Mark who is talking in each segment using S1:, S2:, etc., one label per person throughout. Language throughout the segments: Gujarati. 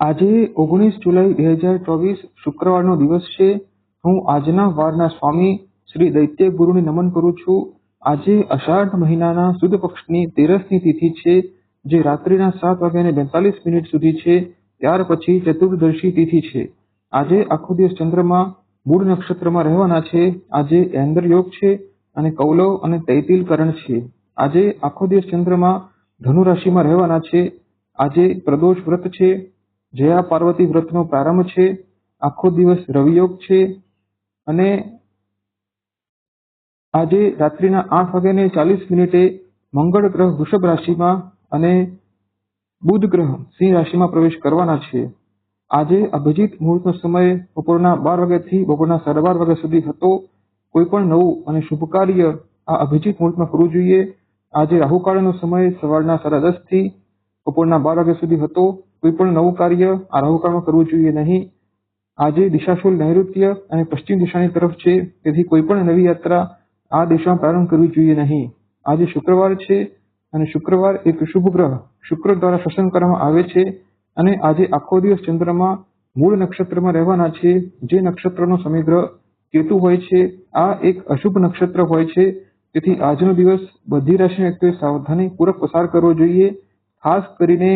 S1: આજે ઓગણીસ જુલાઈ બે હજાર ચોવીસ શુક્રવારનો દિવસ છે. હું આજના વારના સ્વામી શ્રી દૈત્ય ગુરુને નમન કરું છું. આજે અષાઢ મહિનાના સુદ પક્ષની તેરસની તિથિ છે, જે રાત્રિના સાત વાગ્યાને બેતાલીસ મિનિટ સુધી છે. ત્યાર પછી ચતુર્દશી તિથિ છે. આજે આખો દિવસ ચંદ્રમા મૂળ નક્ષત્રમાં રહેવાના છે. આજે એન્દ્ર યોગ છે અને કૌલવ અને તૈતિલ કરણ છે. આજે આખો દિવસ ચંદ્રમા ધનુ રાશિમાં રહેવાના છે. આજે પ્રદોષ વ્રત છે. જયા પાર્વતી વ્રતનો પ્રારંભ છે, આખો દિવસ રવિયોગ છે અને આજે રાત્રિના આઠ વાગ્યાને ચાલીસ મિનિટે મંગળ ગ્રહ વૃષભ રાશિમાં અને બુધ ગ્રહ સિંહ રાશિમાં પ્રવેશ કરવાના છે. આજે અભિજીત મુહૂર્તનો સમય બપોરના બાર વાગ્યાથી બપોરના સાડા બાર વાગ્યા સુધી હતો. કોઈ પણ નવું અને શુભ કાર્ય આ અભિજીત મુહૂર્તમાં કરવું જોઈએ. આજે રાહુકાળનો સમય સવારના સાડા દસથી બપોરના બાર વાગ્યા સુધી હતો. કોઈ પણ નવું કાર્ય આ કરવું જોઈએ નહીં. આજે દિશાશુલ નૈઋત્ય અને પશ્ચિમ દિશાની તરફ છે, તેથી કોઈ પણ નવી યાત્રા આ દિશામાં પ્રારંભ કરવી જોઈએ નહીં. આજે શુક્રવાર છે અને શુક્રવાર એક શુભ ગ્રહ શુક્ર દ્વારા શાસન કરવામાં આવે છે અને આજે આખો દિવસ ચંદ્રમાં મૂળ નક્ષત્રમાં રહેવાના છે. જે નક્ષત્રનો સમયગ્રહ કેતુ હોય છે, આ એક અશુભ નક્ષત્ર હોય છે. તેથી આજનો દિવસ બધી રાશિના વ્યક્તિઓએ સાવધાનીપૂર્વક પસાર કરવો જોઈએ, ખાસ કરીને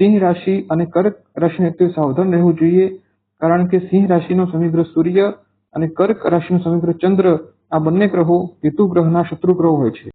S1: સિંહ રાશિ અને કર્ક રાશિના સાવધાન રહેવું જોઈએ, કારણ કે સિંહ રાશિનો સમગ્ર સૂર્ય અને કર્ક રાશિનો સમગ્ર ચંદ્ર આ બંને ગ્રહો કેતુ ગ્રહના શત્રુ ગ્રહો હોય છે.